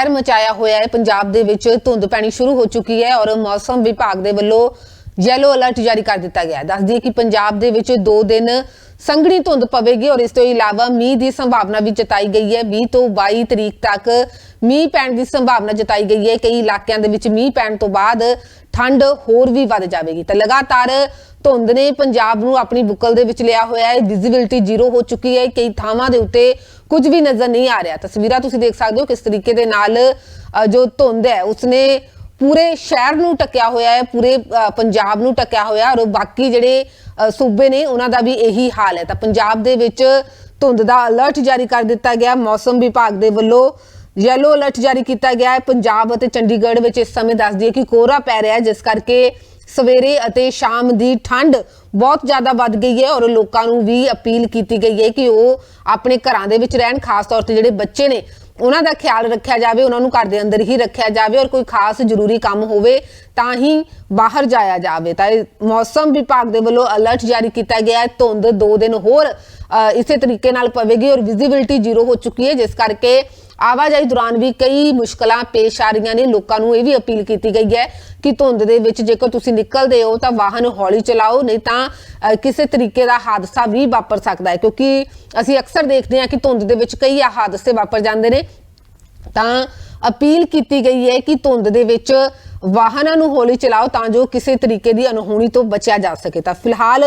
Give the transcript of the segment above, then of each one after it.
ਕਹਿਰ ਮਚਾਇਆ ਹੋਇਆ ਹੈ। ਪੰਜਾਬ ਦੇ ਵਿੱਚ ਧੁੰਦ ਪੈਣੀ ਸ਼ੁਰੂ ਹੋ ਚੁੱਕੀ ਹੈ ਔਰ ਮੌਸਮ ਵਿਭਾਗ ਦੇ ਵੱਲੋਂ ਯੈਲੋ ਅਲਰਟ ਜਾਰੀ ਕਰ ਦਿੱਤਾ ਗਿਆ ਹੈ। ਦੱਸ ਦਈਏ ਕਿ ਪੰਜਾਬ ਦੇ ਵਿੱਚ 2 ਦਿਨ ਸੰਘਣੀ ਧੁੰਦ ਪਵੇਗੀ ਔਰ ਇਸ ਤੋਂ ਇਲਾਵਾ ਮੀਂਹ ਦੀ ਸੰਭਾਵਨਾ ਵੀ ਜਤਾਈ ਗਈ ਹੈ। 20 ਤੋਂ 22 ਤਰੀਕ ਤੱਕ ਮੀਂਹ ਪੈਣ ਦੀ ਸੰਭਾਵਨਾ ਜਤਾਈ ਗਈ ਹੈ। ਕਈ ਇਲਾਕਿਆਂ ਦੇ ਵਿੱਚ ਮੀਂਹ ਪੈਣ ਤੋਂ ਬਾਅਦ ਠੰਡ ਹੋਰ ਵੀ ਵੱਧ ਜਾਵੇਗੀ। ਤਾਂ ਲਗਾਤਾਰ ਧੁੰਦ ਨੇ ਪੰਜਾਬ ਨੂੰ ਆਪਣੀ ਬੁੱਕਲ ਦੇ ਵਿੱਚ ਲਿਆ ਹੋਇਆ ਹੈ। ਵਿਜ਼ਿਬਿਲਟੀ ਜ਼ੀਰੋ ਹੋ ਚੁੱਕੀ ਹੈ। ਕਈ ਥਾਵਾਂ ਦੇ ਉੱਤੇ ਕੁਝ ਵੀ ਨਜ਼ਰ ਨਹੀਂ ਆ ਰਿਹਾ। ਤਸਵੀਰਾਂ ਤੁਸੀਂ ਦੇਖ ਸਕਦੇ ਹੋ ਕਿਸ ਤਰੀਕੇ ਦੇ ਨਾਲ ਜੋ ਧੁੰਦ ਹੈ, ਉਸਨੇ ਪੂਰੇ ਸ਼ਹਿਰ ਨੂੰ ਟੱਕਿਆ ਹੋਇਆ ਹੈ, ਪੂਰੇ ਪੰਜਾਬ ਨੂੰ ਟੱਕਿਆ ਹੋਇਆ ਔਰ ਬਾਕੀ ਜਿਹੜੇ ਸੂਬੇ ਨੇ ਉਹਨਾਂ ਦਾ ਵੀ ਇਹੀ ਹਾਲ ਹੈ। ਤਾਂ ਪੰਜਾਬ ਦੇ ਵਿੱਚ ਧੁੰਦ ਦਾ ਅਲਰਟ ਜਾਰੀ ਕਰ ਦਿੱਤਾ ਗਿਆ। ਮੌਸਮ ਵਿਭਾਗ ਦੇ ਵੱਲੋਂ ਯੈਲੋ ਅਲਰਟ ਜਾਰੀ ਕੀਤਾ ਗਿਆ ਹੈ। ਪੰਜਾਬ ਅਤੇ ਚੰਡੀਗੜ੍ਹ ਵਿੱਚ ਇਸ ਸਮੇਂ ਦੱਸਦੀ ਹੈ ਕਿ ਕੋਹਰਾ ਪੈ ਰਿਹਾ ਹੈ, ਜਿਸ ਕਰਕੇ ਸਵੇਰੇ ਅਤੇ ਸ਼ਾਮ ਦੀ ਠੰਡ ਬਹੁਤ ਜ਼ਿਆਦਾ ਵੱਧ ਗਈ ਹੈ ਔਰ ਲੋਕਾਂ ਨੂੰ ਵੀ ਅਪੀਲ ਕੀਤੀ ਗਈ ਹੈ ਕਿ ਉਹ ਆਪਣੇ ਘਰਾਂ ਦੇ ਵਿੱਚ ਰਹਿਣ, ਖਾਸ ਤੌਰ ਤੇ ਜਿਹੜੇ ਬੱਚੇ ਨੇ ਉਹਨਾਂ ਦਾ ਖਿਆਲ ਰੱਖਿਆ ਜਾਵੇ, ਉਹਨਾਂ ਨੂੰ ਘਰ ਦੇ ਅੰਦਰ ਹੀ ਰੱਖਿਆ ਜਾਵੇ ਔਰ ਕੋਈ ਖਾਸ ਜ਼ਰੂਰੀ ਕੰਮ ਹੋਵੇ ਤਾਂ ਹੀ ਬਾਹਰ ਜਾਇਆ ਜਾਵੇ। ਤਾਂ ਮੌਸਮ ਵਿਭਾਗ ਦੇ ਵੱਲੋਂ ਅਲਰਟ ਜਾਰੀ ਕੀਤਾ ਗਿਆ ਹੈ, ਧੁੰਦ 2 ਦਿਨ ਹੋਰ ਇਸੇ ਤਰੀਕੇ ਨਾਲ ਪਵੇਗੀ ਔਰ ਵਿਜ਼ਿਬਿਲਟੀ ਜ਼ੀਰੋ ਹੋ ਚੁੱਕੀ ਹੈ, ਜਿਸ ਕਰਕੇ ਆਵਾਜਾਈ ਦੌਰਾਨ ਵੀ ਕਈ ਮੁਸ਼ਕਲਾਂ ਪੇਸ਼ ਆ ਰਹੀਆਂ ਨੇ। ਲੋਕਾਂ ਨੂੰ ਇਹ ਵੀ ਅਪੀਲ ਕੀਤੀ ਗਈ ਹੈ ਕਿ ਧੁੰਦ ਦੇ ਵਿੱਚ ਜੇਕਰ ਤੁਸੀਂ ਨਿਕਲਦੇ ਹੋ ਤਾਂ ਵਾਹਨ ਹੌਲੀ ਚਲਾਓ, ਨਹੀਂ ਤਾਂ ਕਿਸੇ ਤਰੀਕੇ ਦਾ ਹਾਦਸਾ ਵੀ ਵਾਪਰ ਸਕਦਾ ਹੈ। ਕਿਉਂਕਿ ਅਸੀਂ ਅਕਸਰ ਦੇਖਦੇ ਹਾਂ ਕਿ ਧੁੰਦ ਦੇ ਵਿੱਚ ਕਈ ਹਾਦਸੇ ਵਾਪਰ ਜਾਂਦੇ ਨੇ। ਤਾਂ ਅਪੀਲ ਕੀਤੀ ਗਈ ਹੈ ਕਿ ਧੁੰਦ ਦੇ ਵਿੱਚ ਵਾਹਨਾਂ ਨੂੰ ਹੌਲੀ ਚਲਾਓ ਤਾਂ ਜੋ ਕਿਸੇ ਤਰੀਕੇ ਦੀ ਅਣਹੋਣੀ ਤੋਂ ਬਚਿਆ ਜਾ ਸਕੇ। ਤਾਂ ਫਿਲਹਾਲ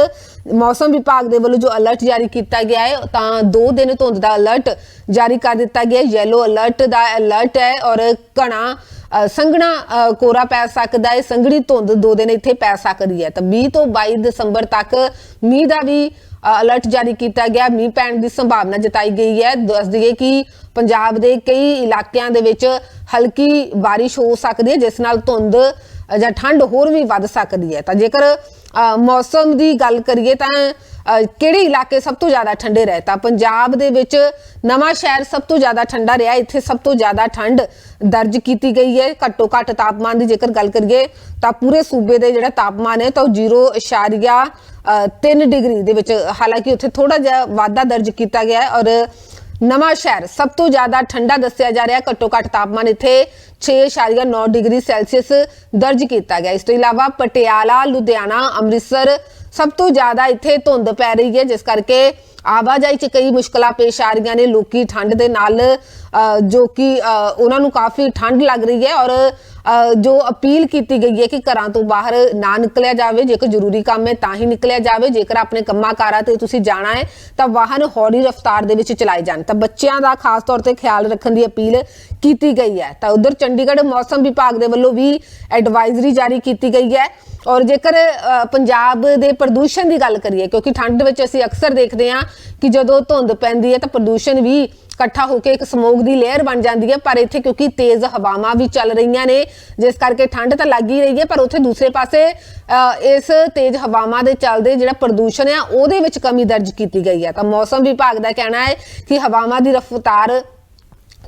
ਮੌਸਮ ਵਿਭਾਗ ਦੇ ਵੱਲੋਂ ਜੋ ਅਲਰਟ ਜਾਰੀ ਕੀਤਾ ਗਿਆ ਹੈ, ਤਾਂ 2 ਦਿਨ ਧੁੰਦ ਦਾ ਅਲਰਟ ਜਾਰੀ ਕਰ ਦਿੱਤਾ ਗਿਆ ਯੈਲੋ ਅਲਰਟ ਦਾ ਅਲਰਟ ਹੈ ਔਰ ਘਣਾ ਸੰਘਣਾ ਕੋਰਾ ਪੈ ਸਕਦਾ ਹੈ ਸੰਘਣੀ ਧੁੰਦ ਦੋ ਦਿਨ ਇੱਥੇ ਪੈ ਸਕਦੀ ਹੈ ਤਾਂ 20 ਤੋਂ 22 ਦਸੰਬਰ ਤੱਕ ਮੀਂਹ ਦਾ ਵੀ ਅਲਰਟ ਜਾਰੀ ਕੀਤਾ ਗਿਆ। ਮੀਂਹ ਪੈਣ ਦੀ ਸੰਭਾਵਨਾ ਜਤਾਈ ਗਈ ਹੈ ਦੱਸ ਦਈਏ ਕਿ ਪੰਜਾਬ ਦੇ ਕਈ ਇਲਾਕਿਆਂ ਦੇ ਵਿੱਚ ਹਲਕੀ ਬਾਰਿਸ਼ ਹੋ ਸਕਦੀ ਹੈ ਜਿਸ ਨਾਲ ਧੁੰਦ ਜਾਂ ਠੰਡ ਹੋਰ ਵੀ ਵੱਧ ਸਕਦੀ ਹੈ। ਤਾਂ ਜੇਕਰ ਮੌਸਮ ਦੀ ਗੱਲ ਕਰੀਏ ਤਾਂ ਕਿਹੜੇ ਇਲਾਕੇ ਸਭ ਤੋਂ ਜ਼ਿਆਦਾ ਠੰਡੇ ਰਹੇ? ਤਾਂ ਪੰਜਾਬ ਦੇ ਵਿੱਚ ਨਵਾਂ ਸ਼ਹਿਰ ਸਭ ਤੋਂ ਜ਼ਿਆਦਾ ਠੰਡਾ ਰਿਹਾ। ਇੱਥੇ ਸਭ ਤੋਂ ਜ਼ਿਆਦਾ ਠੰਡ ਦਰਜ ਕੀਤੀ ਗਈ ਹੈ। ਘੱਟੋ ਘੱਟ ਤਾਪਮਾਨ ਦੀ ਜੇਕਰ ਗੱਲ ਕਰੀਏ, ਤਾਂ ਪੂਰੇ ਸੂਬੇ ਦੇ ਜਿਹੜਾ ਤਾਪਮਾਨ ਹੈ, ਤਾਂ ਉਹ 0.3 ਡਿਗਰੀ ਦੇ ਵਿੱਚ। ਹਾਲਾਂਕਿ ਉੱਥੇ ਥੋੜਾ ਜਿਹਾ ਵਾਧਾ ਦਰਜ ਕੀਤਾ ਗਿਆ ਹੈ ਔਰ ਨਵਾਂ ਸ਼ਹਿਰ ਸਭ ਤੋਂ ਜ਼ਿਆਦਾ ਠੰਡਾ ਦੱਸਿਆ ਜਾ ਰਿਹਾ, ਘੱਟੋ ਘੱਟ ਤਾਪਮਾਨ ਇੱਥੇ 6.9 ਡਿਗਰੀ ਸੈਲਸੀਅਸ ਦਰਜ ਕੀਤਾ ਗਿਆ। ਇਸ ਤੋਂ ਇਲਾਵਾ ਪਟਿਆਲਾ, ਲੁਧਿਆਣਾ, ਅੰਮ੍ਰਿਤਸਰ ਸਭ ਤੋਂ ਜ਼ਿਆਦਾ ਇੱਥੇ ਧੁੰਦ ਪੈ ਰਹੀ ਹੈ, ਜਿਸ ਕਰਕੇ ਆਵਾਜਾਈ 'ਚ ਕਈ ਮੁਸ਼ਕਲਾਂ ਪੇਸ਼ ਆ ਰਹੀਆਂ ਨੇ। ਲੋਕੀ ਠੰਡ ਦੇ ਨਾਲ ਜੋ ਕਿ ਉਹਨਾਂ ਨੂੰ ਕਾਫੀ ਠੰਡ ਲੱਗ ਰਹੀ ਹੈ ਔਰ ਜੋ ਅਪੀਲ ਕੀਤੀ ਗਈ ਹੈ ਕਿ ਘਰਾਂ ਤੋਂ ਬਾਹਰ ਨਾ ਨਿਕਲਿਆ ਜਾਵੇ, ਜੇਕਰ ਜ਼ਰੂਰੀ ਕੰਮ ਹੈ ਤਾਂ ਹੀ ਨਿਕਲਿਆ ਜਾਵੇ, ਜੇਕਰ ਆਪਣੇ ਕੰਮਾਂ ਕਾਰਾਂ ਤੇ ਤੁਸੀਂ ਜਾਣਾ ਹੈ, ਤਾਂ ਵਾਹਨ ਹੌਲੀ ਰਫ਼ਤਾਰ ਦੇ ਵਿੱਚ ਚਲਾਏ ਜਾਣ। ਤਾਂ ਬੱਚਿਆਂ ਦਾ ਖਾਸ ਤੌਰ ਤੇ ਖਿਆਲ ਰੱਖਣ ਦੀ ਅਪੀਲ ਕੀਤੀ ਗਈ ਹੈ। ਤਾਂ ਉਧਰ ਚੰਡੀਗੜ੍ਹ ਮੌਸਮ ਵਿਭਾਗ ਦੇ ਵੱਲੋਂ ਵੀ ਐਡਵਾਈਜ਼ਰੀ ਜਾਰੀ ਕੀਤੀ ਗਈ ਹੈ। ਔਰ ਜੇਕਰ ਪੰਜਾਬ ਦੇ ਪ੍ਰਦੂਸ਼ਣ ਦੀ ਗੱਲ ਕਰੀਏ, ਕਿਉਂਕਿ ਠੰਡ ਵਿੱਚ ਅਸੀਂ ਅਕਸਰ ਦੇਖਦੇ ਹਾਂ ਕਿ ਜਦੋਂ ਧੁੰਦ ਪੈਂਦੀ ਹੈ ਤਾਂ ਪ੍ਰਦੂਸ਼ਣ ਵੀ ਇਕੱਠਾ ਹੋ ਕੇ ਇੱਕ ਸਮੋਗ ਦੀ ਲੇਅਰ ਬਣ ਜਾਂਦੀ ਹੈ, ਪਰ ਇੱਥੇ ਕਿਉਂਕਿ ਤੇਜ਼ ਹਵਾਵਾਂ ਵੀ ਚੱਲ ਰਹੀਆਂ ਨੇ, ਜਿਸ ਕਰਕੇ ਠੰਡ ਤਾਂ ਲੱਗ ਹੀ ਰਹੀ ਹੈ, ਪਰ ਉੱਥੇ ਦੂਸਰੇ ਪਾਸੇ ਇਸ ਤੇਜ਼ ਹਵਾਵਾਂ ਦੇ ਚੱਲਦੇ ਜਿਹੜਾ ਪ੍ਰਦੂਸ਼ਣ ਹੈ, ਉਹਦੇ ਵਿੱਚ ਕਮੀ ਦਰਜ ਕੀਤੀ ਗਈ ਹੈ। ਤਾਂ ਮੌਸਮ ਵਿਭਾਗ ਦਾ ਕਹਿਣਾ ਹੈ ਕਿ ਹਵਾਵਾਂ ਦੀ ਰਫ਼ਤਾਰ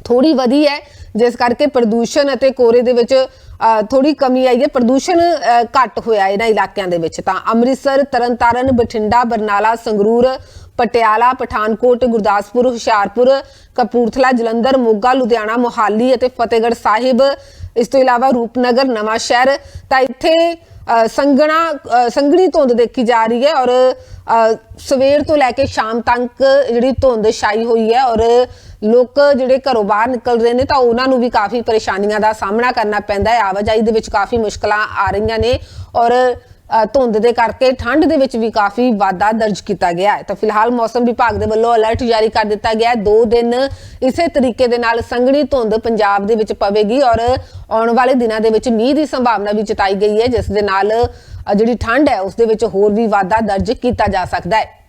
ਥੋੜੀ ਵਧੀ ਹੈ ਜਿਸ ਕਰਕੇ ਪ੍ਰਦੂਸ਼ਣ ਅਤੇ ਕੋਰੇ ਦੇ ਵਿੱਚ ਥੋੜੀ ਕਮੀ ਆਈ ਹੈ। ਪ੍ਰਦੂਸ਼ਣ ਅ, ਘੱਟ ਹੋਇਆ ਇਹਨਾਂ ਇਲਾਕਿਆਂ ਦੇ ਵਿੱਚ। ਤਾਂ ਅੰਮ੍ਰਿਤਸਰ ਤਰਨਤਾਰਨ ਬਠਿੰਡਾ ਬਰਨਾਲਾ ਸੰਗਰੂਰ ਪਟਿਆਲਾ ਪਠਾਨਕੋਟ ਗੁਰਦਾਸਪੁਰ ਹੁਸ਼ਿਆਰਪੁਰ ਕਪੂਰਥਲਾ ਜਲੰਧਰ ਮੋਗਾ ਲੁਧਿਆਣਾ ਮੋਹਾਲੀ ਅਤੇ ਫਤਿਹਗੜ੍ਹ ਸਾਹਿਬ। ਇਸ ਤੋਂ ਇਲਾਵਾ ਰੂਪਨਗਰ ਨਵਾਂ ਸ਼ਹਿਰ ਤਾਂ ਇੱਥੇ ਅ, ਸੰਘਣਾ ਸੰਘਣੀ ਧੁੰਦ ਦੇਖੀ ਜਾ ਰਹੀ ਹੈ ਔਰ ਸਵੇਰ ਤੋਂ ਲੈ ਕੇ ਸ਼ਾਮ ਤੱਕ ਜਿਹੜੀ ਧੁੰਦ ਛਾਈ ਹੋਈ ਹੈ ਔਰ ਲੋਕ ਜਿਹੜੇ ਘਰੋਂ ਬਾਹਰ ਨਿਕਲ ਰਹੇ ਨੇ ਤਾਂ ਉਹਨਾਂ ਨੂੰ ਵੀ ਕਾਫੀ ਪਰੇਸ਼ਾਨੀਆਂ ਦਾ ਸਾਹਮਣਾ ਕਰਨਾ ਪੈਂਦਾ ਹੈ। ਆਵਾਜਾਈ ਦੇ ਵਿੱਚ ਕਾਫੀ ਮੁਸ਼ਕਲਾਂ ਆ ਰਹੀਆਂ ਨੇ ਔਰ ਧੁੰਦ ਦੇ ਕਰਕੇ ਠੰਡ ਦੇ ਵਿੱਚ ਵੀ ਕਾਫੀ ਵਾਧਾ ਦਰਜ ਕੀਤਾ ਗਿਆ ਹੈ। ਤਾਂ ਫਿਲਹਾਲ ਮੌਸਮ ਵਿਭਾਗ ਦੇ ਵੱਲੋਂ ਅਲਰਟ ਜਾਰੀ ਕਰ ਦਿੱਤਾ ਗਿਆ ਹੈ। 2 ਦਿਨ ਇਸੇ ਤਰੀਕੇ ਦੇ ਨਾਲ ਸੰਘਣੀ ਧੁੰਦ ਪੰਜਾਬ ਦੇ ਵਿੱਚ ਪਵੇਗੀ ਔਰ ਆਉਣ ਵਾਲੇ ਦਿਨਾਂ ਦੇ ਵਿੱਚ ਮੀਂਹ ਦੀ ਸੰਭਾਵਨਾ ਵੀ ਜਤਾਈ ਗਈ ਹੈ, ਜਿਸ ਦੇ ਨਾਲ ਜਿਹੜੀ ਠੰਡ ਹੈ, ਉਸ ਦੇ ਵਿੱਚ ਹੋਰ ਵੀ ਵਾਧਾ ਦਰਜ ਕੀਤਾ ਜਾ ਸਕਦਾ ਹੈ।